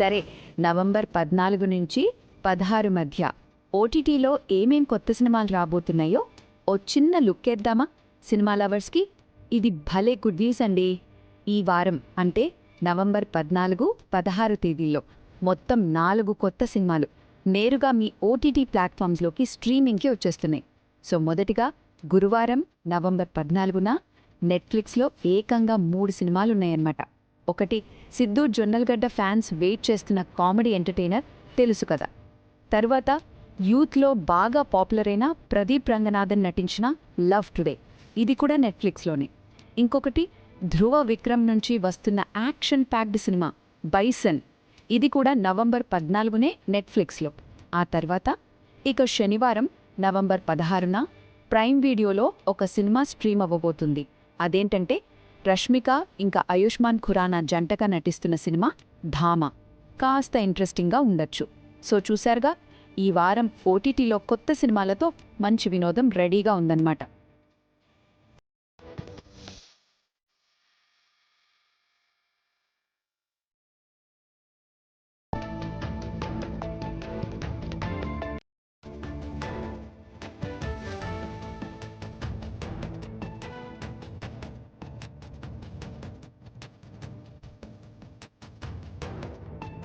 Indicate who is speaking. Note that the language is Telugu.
Speaker 1: సరే నవంబర్ పద్నాలుగు నుంచి పదహారు మధ్య. ఓటీటీలో ఏమేం కొత్త సినిమాలు రాబోతున్నాయో ఓ చిన్న లుక్ వేద్దామా? సినిమా లవర్స్కి ఇది భలే గుడ్ న్యూస్ అండి. ఈ వారం అంటే నవంబర్ పద్నాలుగు పదహారు తేదీల్లో మొత్తం నాలుగు కొత్త సినిమాలు నేరుగా మీ ఓటీటీ ప్లాట్ఫామ్స్లోకి స్ట్రీమింగ్కి వచ్చేస్తున్నాయి. సో మొదటిగా గురువారం నవంబర్ పద్నాలుగున నెట్ఫ్లిక్స్లో ఏకంగా మూడు సినిమాలు ఉన్నాయన్నమాట ఒకటి సిద్ధు జొన్నలగడ్డ ఫ్యాన్స్ వెయిట్ చేస్తున్న కామెడీ ఎంటర్టైనర్ తెలుసు కదా. తర్వాత యూత్లో బాగా పాపులర్ అయిన ప్రదీప్ రంగనాథన్ నటించిన లవ్ టుడే ఇది కూడా నెట్ఫ్లిక్స్లోనే. ఇంకొకటి ధ్రువ విక్రమ్ నుంచి వస్తున్న యాక్షన్ ప్యాక్డ్ సినిమా బైసన్ ఇది కూడా నవంబర్ పద్నాలుగునే నెట్ఫ్లిక్స్లో. ఆ తర్వాత ఇక శనివారం నవంబర్ పదహారున ప్రైమ్ వీడియోలో ఒక సినిమా స్ట్రీమ్ అవ్వబోతుంది. అదేంటంటే రష్మిక ఇంకా ఆయుష్మాన్ ఖురానా జంటగా నటిస్తున్న సినిమా ధామా. కాస్త ఇంట్రెస్టింగ్గా ఉండొచ్చు. సో చూశారుగా ఈ వారం ఓటీటీలో కొత్త సినిమాలతో మంచి వినోదం రెడీగా ఉందన్నమాట.